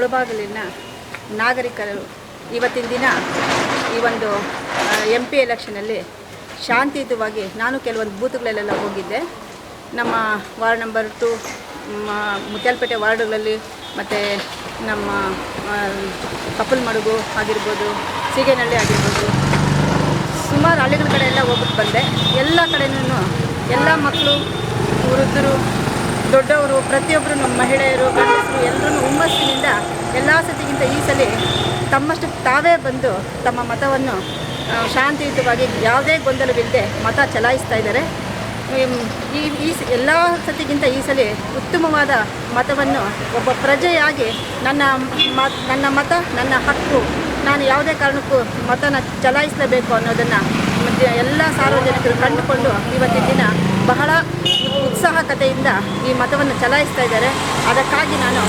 ಮುಳಬಾಗಿಲಿನ ನಾಗರಿಕರು ಇವತ್ತಿನ ದಿನ ಈ ಒಂದು ಎಂ ಪಿ ಎಲೆಕ್ಷನಲ್ಲಿ ಶಾಂತಿಯುತವಾಗಿ ನಾನು ಕೆಲವೊಂದು ಬೂತ್ಗಳಲ್ಲೆಲ್ಲ ಹೋಗಿದ್ದೆ. ನಮ್ಮ ವಾರ್ಡ್ ನಂಬರ್ ಟು ಮುತ್ಯಾಲ್ಪೇಟೆ ವಾರ್ಡ್ಗಳಲ್ಲಿ ಮತ್ತು ನಮ್ಮ ಕಪಲ್ ಕಪ್ಪಲ್ಮಡುಗು ಆಗಿರ್ಬೋದು ಸೀಗೆನಹಳ್ಳಿ ಆಗಿರ್ಬೋದು, ಸುಮಾರು ಹಳ್ಳಿಗಳ ಕಡೆ ಎಲ್ಲ ಹೋಗ್ಬಿಟ್ಟು ಬಂದೆ. ಎಲ್ಲ ಕಡೆನೂ ಎಲ್ಲ ಮಕ್ಕಳು, ವೃದ್ಧರು ದೊಡ್ಡವರು, ಪ್ರತಿಯೊಬ್ಬರು ನಮ್ಮ ಮಹಿಳೆಯರು, ಗಂಡಸರು ಎಲ್ಲರೂ ಹುಮ್ಮಸ್ಸಿನಿಂದ ಎಲ್ಲ ಸತಿಗಿಂತ ಈ ಸಲ ತಮ್ಮಷ್ಟು ತಾವೇ ಬಂದು ತಮ್ಮ ಮತವನ್ನು ಶಾಂತಿಯುತವಾಗಿ ಯಾವುದೇ ಗೊಂದಲವಿಲ್ಲದೆ ಮತ ಚಲಾಯಿಸ್ತಾ ಇದ್ದಾರೆ. ಈ ಈ ಎಲ್ಲ ಸತಿಗಿಂತ ಈ ಸಲ ಉತ್ತಮವಾದ ಮತವನ್ನು ಒಬ್ಬ ಪ್ರಜೆಯಾಗಿ ನನ್ನ ನನ್ನ ಮತ, ನನ್ನ ಹಕ್ಕು, ನಾನು ಯಾವುದೇ ಕಾರಣಕ್ಕೂ ಮತನ ಚಲಾಯಿಸಲೇಬೇಕು ಅನ್ನೋದನ್ನು ಎಲ್ಲ ಸಾರ್ವಜನಿಕರು ಕಂಡುಕೊಂಡು ಇವತ್ತಿನ ದಿನ ಬಹಳ ಉತ್ಸಾಹಕತೆಯಿಂದ ಈ ಮತವನ್ನು ಚಲಾಯಿಸ್ತಾ ಇದ್ದಾರೆ. ಅದಕ್ಕಾಗಿ ನಾನು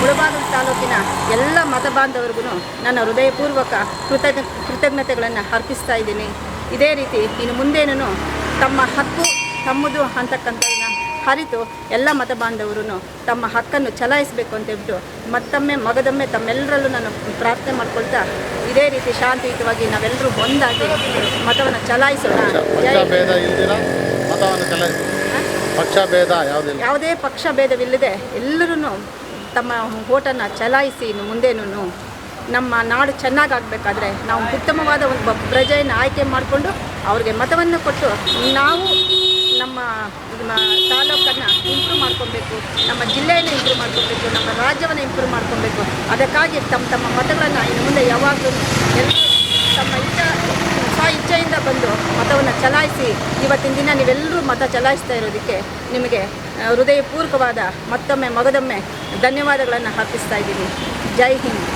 ಮುಳಬಾಗಿಲು ತಾಲೂಕಿನ ಎಲ್ಲ ಮತ ಬಾಂಧವರಿಗೂ ನನ್ನ ಹೃದಯಪೂರ್ವಕ ಕೃತಜ್ಞ ಕೃತಜ್ಞತೆಗಳನ್ನು ಅರ್ಪಿಸ್ತಾ ಇದ್ದೀನಿ. ಇದೇ ರೀತಿ ಇನ್ನು ಮುಂದೇನೂ ತಮ್ಮ ಹಕ್ಕು ತಮ್ಮದು ಅಂತಕ್ಕಂಥದ್ದನ್ನ ಅರಿತು ಎಲ್ಲ ಮತ ಬಾಂಧವರು ತಮ್ಮ ಹಕ್ಕನ್ನು ಚಲಾಯಿಸಬೇಕು ಅಂತ ಹೇಳ್ಬಿಟ್ಟು ಮತ್ತೊಮ್ಮೆ ಮಗದೊಮ್ಮೆ ತಮ್ಮೆಲ್ಲರಲ್ಲೂ ನಾನು ಪ್ರಾರ್ಥನೆ ಮಾಡ್ಕೊಳ್ತಾ ಇದೇ ರೀತಿ ಶಾಂತಿಯುತವಾಗಿ ನಾವೆಲ್ಲರೂ ಒಂದಾಗಿ ಮತವನ್ನು ಚಲಾಯಿಸೋಣ. ಯಾವುದಿಲ್ಲ. ಯಾವುದೇ ಪಕ್ಷ ಭೇದವಿಲ್ಲದೆ ಎಲ್ಲರೂ ತಮ್ಮ ಓಟನ್ನು ಚಲಾಯಿಸಿ ಇನ್ನು ಮುಂದೇನು ನಮ್ಮ ನಾಡು ಚೆನ್ನಾಗಾಗಬೇಕಾದ್ರೆ ನಾವು ಉತ್ತಮವಾದ ಒಂದು ಪ್ರಜೆಯನ್ನು ಆಯ್ಕೆ ಮಾಡಿಕೊಂಡು ಅವ್ರಿಗೆ ಮತವನ್ನು ಕೊಟ್ಟು ನಾವು ನಮ್ಮ ನಮ್ಮ ತಾಲೂಕನ್ನು ಇಂಪ್ರೂವ್ ಮಾಡ್ಕೊಬೇಕು, ನಮ್ಮ ಜಿಲ್ಲೆಯನ್ನು ಇಂಪ್ರೂವ್ ಮಾಡ್ಕೊಬೇಕು, ನಮ್ಮ ರಾಜ್ಯವನ್ನು ಇಂಪ್ರೂವ್ ಮಾಡ್ಕೊಬೇಕು. ಅದಕ್ಕಾಗಿ ತಮ್ಮ ತಮ್ಮ ಮತಗಳನ್ನು ಇನ್ನು ಮುಂದೆ ಯಾವಾಗಲೂ ಎಲ್ಲರೂ ತಮ್ಮ ಇಚ್ಛೆಯಿಂದ ಬಂದು ಮತವನ್ನು ಚಲಾಯಿಸಿ, ಇವತ್ತಿನ ದಿನ ನೀವೆಲ್ಲರೂ ಮತ ಚಲಾಯಿಸ್ತಾ ಇರೋದಕ್ಕೆ ನಿಮಗೆ ಹೃದಯಪೂರ್ವಕವಾದ ಮತ್ತೊಮ್ಮೆ ಮಗದೊಮ್ಮೆ ಧನ್ಯವಾದಗಳನ್ನು ಅರ್ಪಿಸ್ತಾ ಇದ್ದೀನಿ. ಜೈ ಹಿಂದ್.